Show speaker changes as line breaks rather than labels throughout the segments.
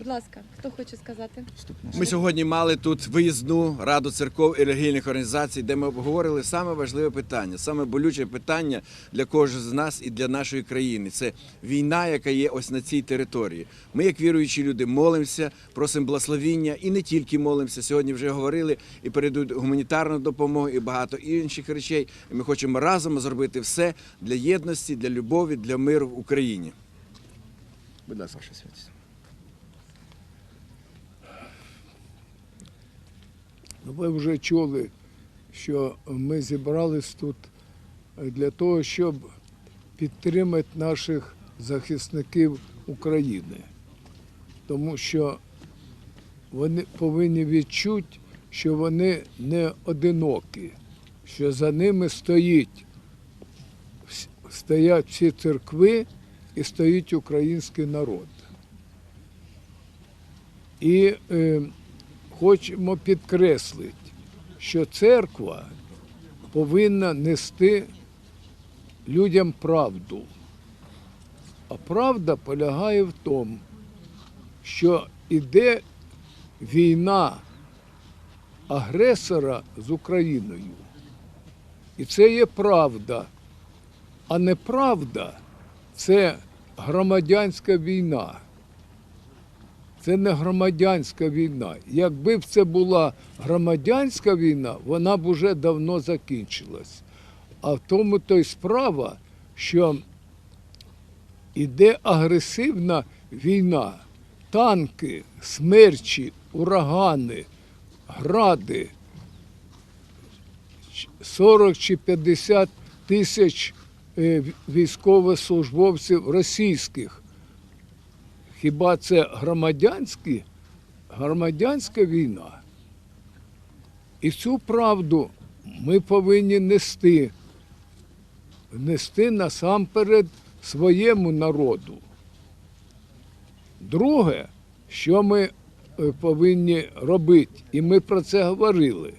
Будь ласка, хто хоче сказати?
Ми сьогодні мали тут виїзну раду церков і релігійних організацій, де ми обговорили саме важливе питання, саме болюче питання для кожного з нас і для нашої країни. Це війна, яка є ось на цій території. Ми, як віруючі люди, молимося, просимо благословіння і не тільки молимося. Сьогодні вже говорили і передуть гуманітарну допомогу, і багато інших речей. І ми хочемо разом зробити все для єдності, для любові, для миру в Україні. Будь ласка, ваша святість.
Ви вже чули, що ми зібрались тут для того, щоб підтримати наших захисників України. Тому що вони повинні відчути, що вони не одинокі, що за ними стоїть, стоять всі церкви і стоїть український народ. І е, хочемо підкреслити, що церква повинна нести людям правду. А правда полягає в тому, що іде війна агресора з Україною. І це є правда. А неправда це громадянська війна. Це не громадянська війна. Якби б це була громадянська війна, вона б уже давно закінчилась. А в тому то й справа, що іде агресивна війна. Танки, смерчі, урагани, гради, 40 чи 50 тисяч е, військовослужбовців російських. Хіба це громадянські, громадянська війна? І цю правду ми повинні нести, нести насамперед своєму народу. Друге, що ми е, повинні робити, і ми про це говорили,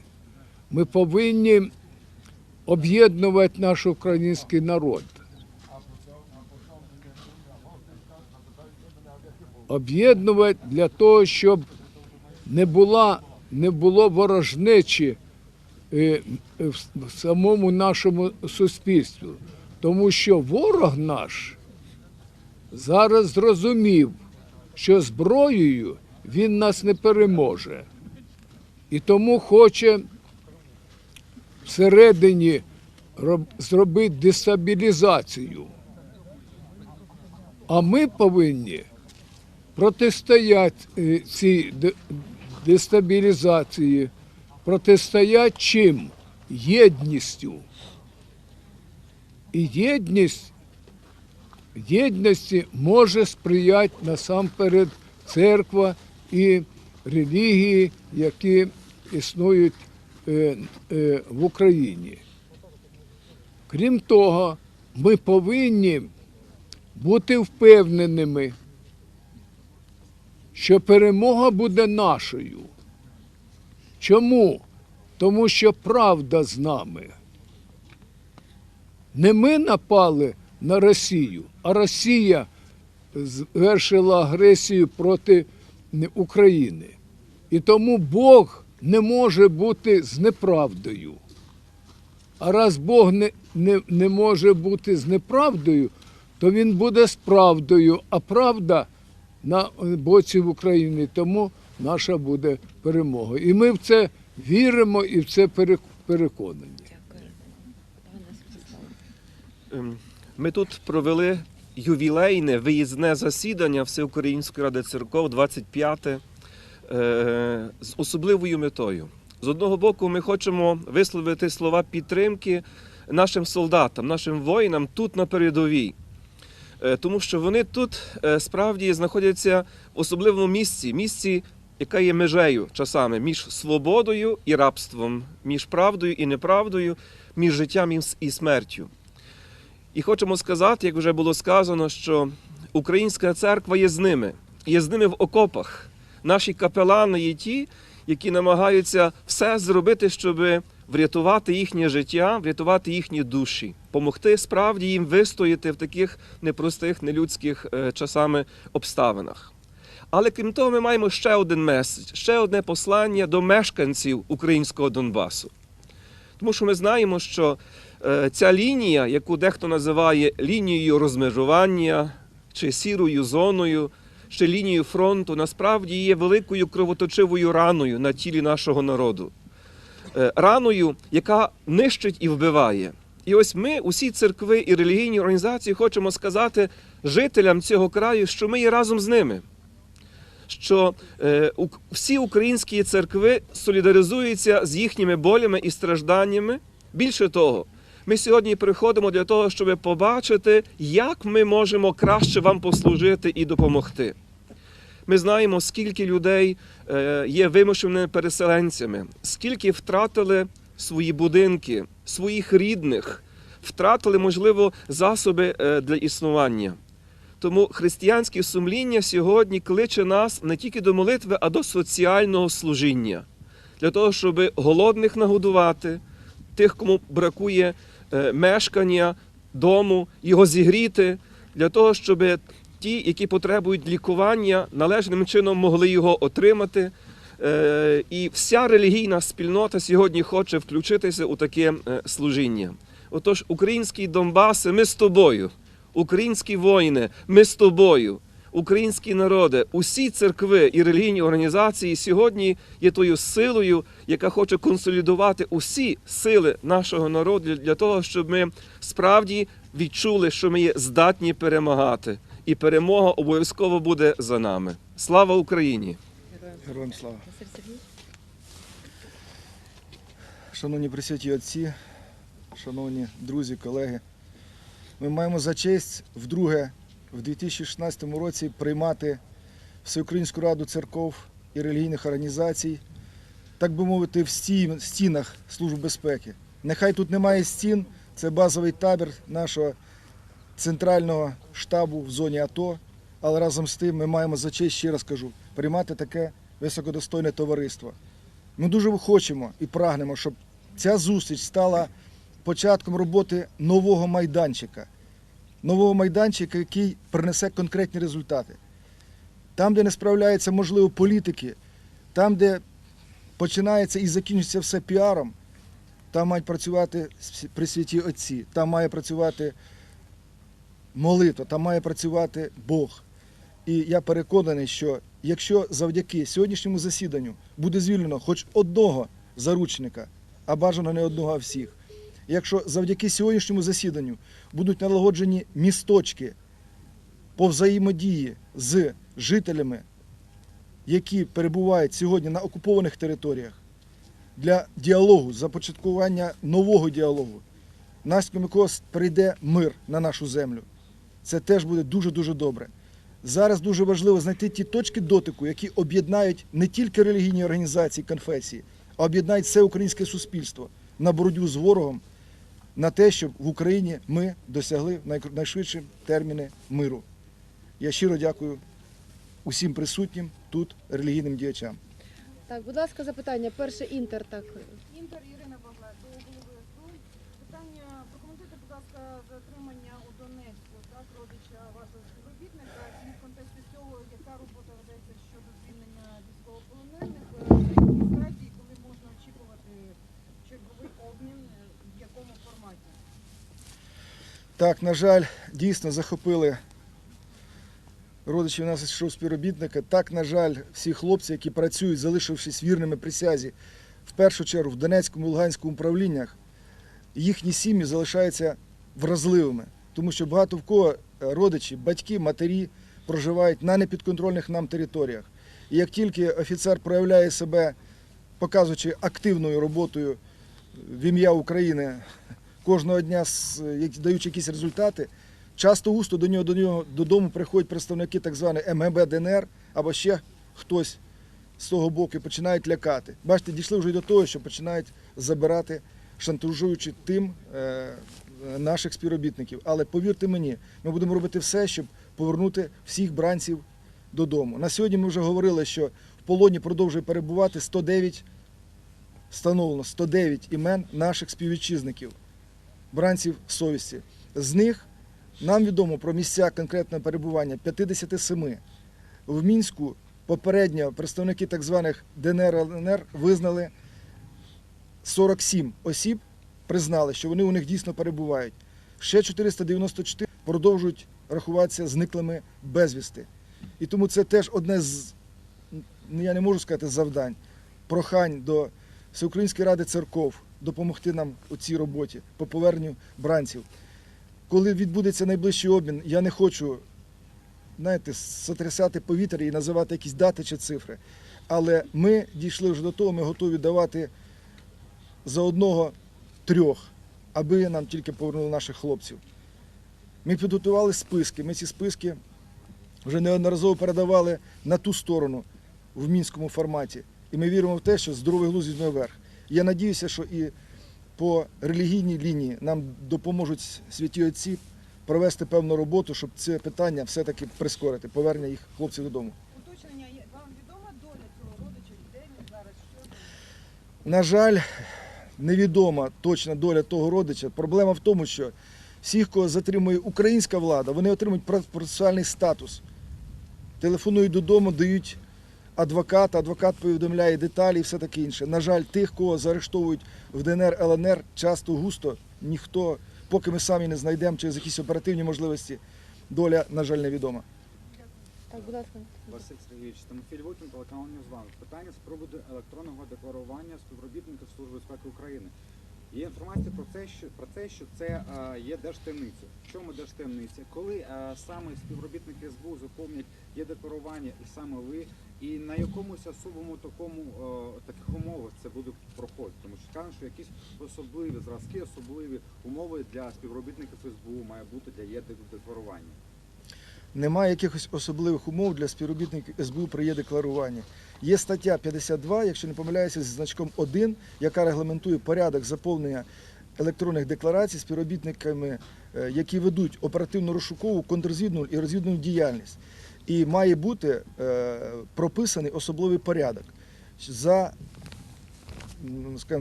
ми повинні об'єднувати наш український народ. Об'єднувати для того, щоб не, була, не було ворожнечі е, в самому нашому суспільстві. Тому що ворог наш зараз зрозумів, що зброєю він нас не переможе. І тому хоче всередині зробити дестабілізацію. А ми повинні протистоять е, цій дестабілізації, протистоять чим? Єдністю. І єдність, єдності може сприяти насамперед церква і релігії, які існують е, е, в Україні. Крім того, ми повинні бути впевненими, що перемога буде нашою. Чому? Тому що правда з нами. Не ми напали на Росію, а Росія звершила агресію проти України. І тому Бог не може бути з неправдою. А раз Бог не, не, не може бути з неправдою, то він буде з правдою, а правда на боці України. Тому наша буде перемога. І ми в це віримо і в це переконані.
Ем, Ми тут провели ювілейне виїзне засідання Всеукраїнської ради церков 25 е, з особливою метою. З одного боку, ми хочемо висловити слова підтримки нашим солдатам, нашим воїнам тут на передовій. Е, Тому що вони тут е, справді знаходяться в особливому місці, місці, яка є межею часами між свободою і рабством, між правдою і неправдою, між життям і смертю. І хочемо сказати, як вже було сказано, що українська церква є з ними, є з ними в окопах. Наші капелани є ті, які намагаються все зробити, щоб врятувати їхнє життя, врятувати їхні душі, помогти справді їм вистояти в таких непростих, нелюдських е, часами обставинах. Але крім того, ми маємо ще один меседж, ще одне послання до мешканців українського Донбасу. Тому що ми знаємо, що е, ця лінія, яку дехто називає лінією розмежування чи сірою зоною, чи лінією фронту, насправді є великою кровоточивою раною на тілі нашого народу. Е, Раною, яка нищить і вбиває. І ось ми, усі церкви і релігійні організації, хочемо сказати жителям цього краю, що ми є разом з ними. Що е, всі українські церкви солідаризуються з їхніми болями і стражданнями. Більше того, ми сьогодні приходимо для того, щоб побачити, як ми можемо краще вам послужити і допомогти. Ми знаємо, скільки людей е, є вимушеними переселенцями, скільки втратили свої будинки, своїх рідних, втратили, можливо, засоби е, для існування. Тому християнське сумління сьогодні кличе нас не тільки до молитви, а до соціального служіння, для того, щоб голодних нагодувати, тих, кому бракує е, мешкання, дому, його зігріти, для того, щоб ті, які потребують лікування, належним чином могли його отримати. Е, І вся релігійна спільнота сьогодні хоче включитися у таке е, служіння. Отож, український Донбаси, ми з тобою, українські воїни, ми з тобою, українські народи, усі церкви і релігійні організації сьогодні є тою силою, яка хоче консолідувати усі сили нашого народу для того, щоб ми справді відчули, що ми є здатні перемагати, і перемога обов'язково буде за нами. Слава Україні!
Героям.
Слава. Шановні присвяті отці, шановні друзі, колеги, ми маємо за честь вдруге в 2016 році приймати Всеукраїнську раду церков і релігійних організацій, так би мовити, в стінах Служби безпеки. Нехай тут немає стін, це базовий табір нашого центрального штабу в зоні АТО, але разом з тим ми маємо за честь, ще раз кажу, приймати таке високодостойне товариство. Ми дуже хочемо і прагнемо, щоб ця зустріч стала початком роботи нового майданчика. Нового майданчика, який принесе конкретні результати. Там, де не справляються, можливо, політики, там, де починається і закінчується все піаром, там мають працювати присвяті отці, там має працювати молитва, там має працювати Бог. І я переконаний, що якщо завдяки сьогоднішньому засіданню буде звільнено хоч одного заручника, а бажано не одного, а всіх, якщо завдяки сьогоднішньому засіданню будуть налагоджені місточки по взаємодії з жителями, які перебувають сьогодні на окупованих територіях, для діалогу, започаткування нового діалогу, наслідком якого прийде мир на нашу землю. Це теж буде дуже-дуже добре. Зараз дуже важливо знайти ті точки дотику, які об'єднають не тільки релігійні організації, конфесії, а об'єднають все українське суспільство на боротьбу з ворогом, на те, щоб в Україні ми досягли найшвидші терміни миру. Я щиро дякую усім присутнім тут релігійним діячам.
Так, будь ласка, запитання. Перше інтер, так.
Інтер Ірина Багла до голови СБУ. Питання прокоментуйте, будь ласка, затримання у Донецьку, так, родича вашого співробітника. І в контексті цього, яка робота ведеться щодо звільнення військовополонених е, адміністрації, коли можна очікувати черговий обмін, е, в якому форматі?
Так, на жаль, дійсно захопили родичів нашого співробітника. Так, на жаль, всі хлопці, які працюють, залишившись вірними присязі, в першу чергу в Донецькому і Луганському управліннях, їхні сім'ї залишаються вразливими, тому що багато в кого е, родичі, батьки, матері проживають на непідконтрольних нам територіях. І як тільки офіцер проявляє себе, показуючи активною роботою в ім'я України кожного дня, як- даючи якісь результати, часто густо до нього, до нього додому приходять представники так званої МГБ ДНР або ще хтось з того боку і починають лякати. Бачите, дійшли вже до того, що починають забирати, шантажуючи тим е, е, наших співробітників. Але повірте мені, ми будемо робити все, щоб повернути всіх бранців додому. На сьогодні ми вже говорили, що в полоні продовжує перебувати 109 встановлено 109 імен наших співвітчизників, бранців совісті. З них нам відомо про місця конкретного перебування 57. в Мінську попередньо представники так званих ДНР ЛНР визнали 47 осіб, признали, що вони у них дійсно перебувають. Ще 494 продовжують рахуватися зниклими безвісти. І тому це теж одне з, ну, я не можу сказати, завдань, прохань до Всеукраїнської ради церков допомогти нам у цій роботі по поверненню бранців. Коли відбудеться найближчий обмін, я не хочу знаєте, сотрясати повітря і називати якісь дати чи цифри. Але ми дійшли вже до того, ми готові давати за одного трьох, аби нам тільки повернули наших хлопців. Ми підготували списки. Ми ці списки вже неодноразово передавали на ту сторону в мінському форматі. І ми віримо в те, що здоровий глузд візьме верх. Я надіюся, що і по релігійній лінії нам допоможуть святі отці провести певну роботу, щоб це питання все-таки прискорити, повернення їх хлопців додому.
Уточнення є. Вам відома доля цього родича? Де він зараз? Що?
На жаль, невідома точна доля того родича. Проблема в тому, що всіх, кого затримує українська влада, вони отримують про- процесуальний статус. Телефонують додому, дають адвоката, адвокат повідомляє деталі і все таке інше. На жаль, тих, кого заарештовують в ДНР, ЛНР, часто густо ніхто, поки ми самі не знайдемо через якісь оперативні можливості, доля, на жаль, невідома.
Так, будь ласка.
Василь Сергійович, Тимофій Львотін, телеканал Ньюзван. Питання з приводу електронного декларування співробітників Служби безпеки України. Є інформація про це, що про те, що це е, є держтаємниця. В чому держтаємниця? Коли е, саме співробітники СБУ заповнять є декларування, і саме ви, і на якомусь особому такому е, таких умовах це буде проходити, тому що кажуть, що якісь особливі зразки, особливі умови для співробітників СБУ має бути для є декларування.
Немає якихось особливих умов для співробітників СБУ при є-декларуванні. Є стаття 52, якщо не помиляюся, зі значком 1, яка регламентує порядок заповнення електронних декларацій співробітниками, е, які ведуть оперативно-розшукову, контррозвідну і розвідну діяльність. І має бути е, прописаний особливий порядок. За,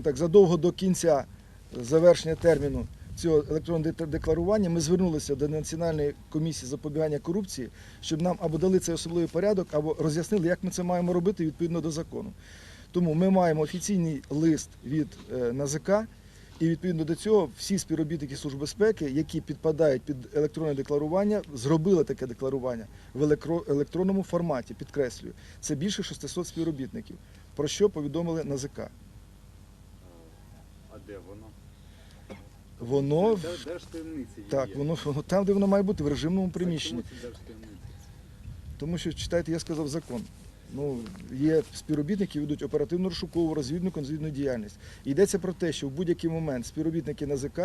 так, задовго до кінця завершення терміну цього електронного декларування ми звернулися до Національної комісії запобігання корупції, щоб нам або дали цей особливий порядок, або роз'яснили, як ми це маємо робити відповідно до закону. Тому ми маємо офіційний лист від е, НАЗК, і відповідно до цього всі співробітники Служби безпеки, які підпадають під електронне декларування, зробили таке декларування в електронному форматі, підкреслюю. Це більше 600 співробітників, про що повідомили НАЗК.
А де воно?
Воно так, воно, воно там, де воно має бути, в режимному приміщенні. Тому що читайте, я сказав закон. Ну, є співробітники, ведуть оперативну розшукову, розвідну конзвідну діяльність. І йдеться про те, що в будь-який момент співробітники НАЗК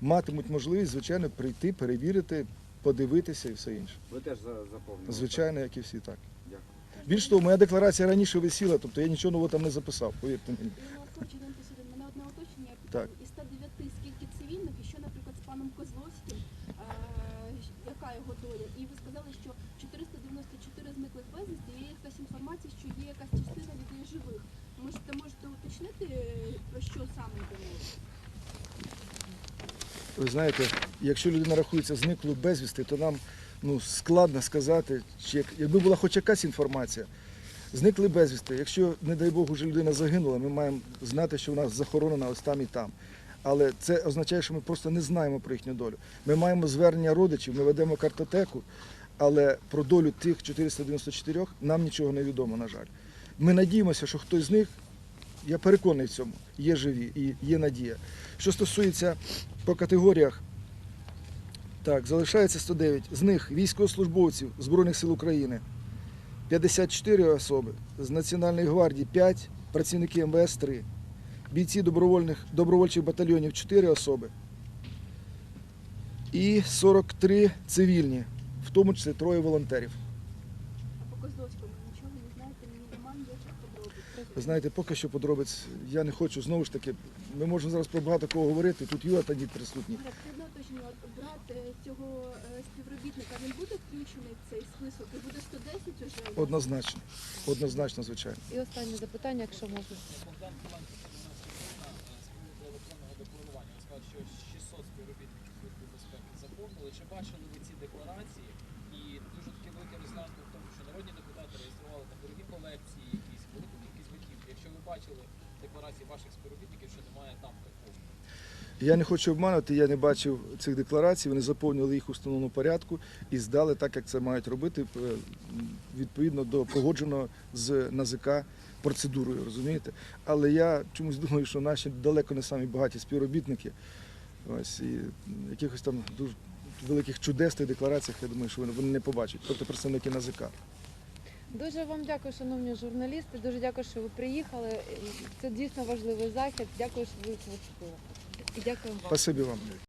матимуть можливість, звичайно, прийти, перевірити, подивитися і все інше.
Ви теж заповнили?
Звичайно, як і всі так.
Дякую.
Більш того, моя декларація раніше висіла, тобто я нічого нового там не записав, повірте мені.
Мене одне уточнення.
Так.
Із 109 скільки цивільних, і що, наприклад, з паном Козловським, е, яка його доля? І ви сказали, що 494 зниклих безвісти, є якась інформація, що є якась частина людей живих. Можете, можете уточнити, е, про що саме йде?
Ви знаєте, якщо людина рахується зниклою безвісти, то нам ну, складно сказати, чи як- якби була хоч якась інформація. Зникли безвісти. Якщо, не дай Бог, вже людина загинула, ми маємо знати, що вона захоронена ось там і там. Але це означає, що ми просто не знаємо про їхню долю. Ми маємо звернення родичів, ми ведемо картотеку, але про долю тих 494 нам нічого не відомо, на жаль. Ми надіємося, що хтось з них, я переконаний в цьому, є живі і є надія. Що стосується по категоріях, так, залишається 109. З них військовослужбовців Збройних сил України 54 особи, з Національної гвардії 5, працівники МВС 3, бійці добровольних, добровольчих батальйонів 4 особи і 43 цивільні, в тому числі троє волонтерів.
А по Козловському нічого не знаєте, ні немає ніяких подробиць.
Ви знаєте, поки що подробиць я не хочу. Знову ж таки, ми можемо зараз про багато кого говорити. Тут Юра та дід присутні.
Це одне уточнення. От Брат е, цього е, співробітника, він буде включений в цей список? І буде 110 уже?
Однозначно. Однозначно, звичайно.
І останнє запитання, якщо можна.
Богдан Каменко з електронного декларування. Ви сказали, що 600 співробітників Служби безпеки заповнили. Чи бачили ви ці декларації? І дуже таке велике резонанс був в тому, що народні депутати декларацій ваших співробітників, що немає там такого.
Я не хочу обманути, я не бачив цих декларацій. Вони заповнили їх у встановленому порядку і здали так, як це мають робити, е, відповідно до погодженого з НАЗК процедурою, розумієте? Але я чомусь думаю, що наші далеко не самі багаті співробітники. Ось і якихось там дуже великих чудес в деклараціях, я думаю, що вони не побачать, тобто представники НАЗК.
Дуже вам дякую, шановні журналісти. Дуже дякую, що ви приїхали. Це дійсно важливий захід. Дякую, що ви виступили. Дякую вам.
Спасибі вам.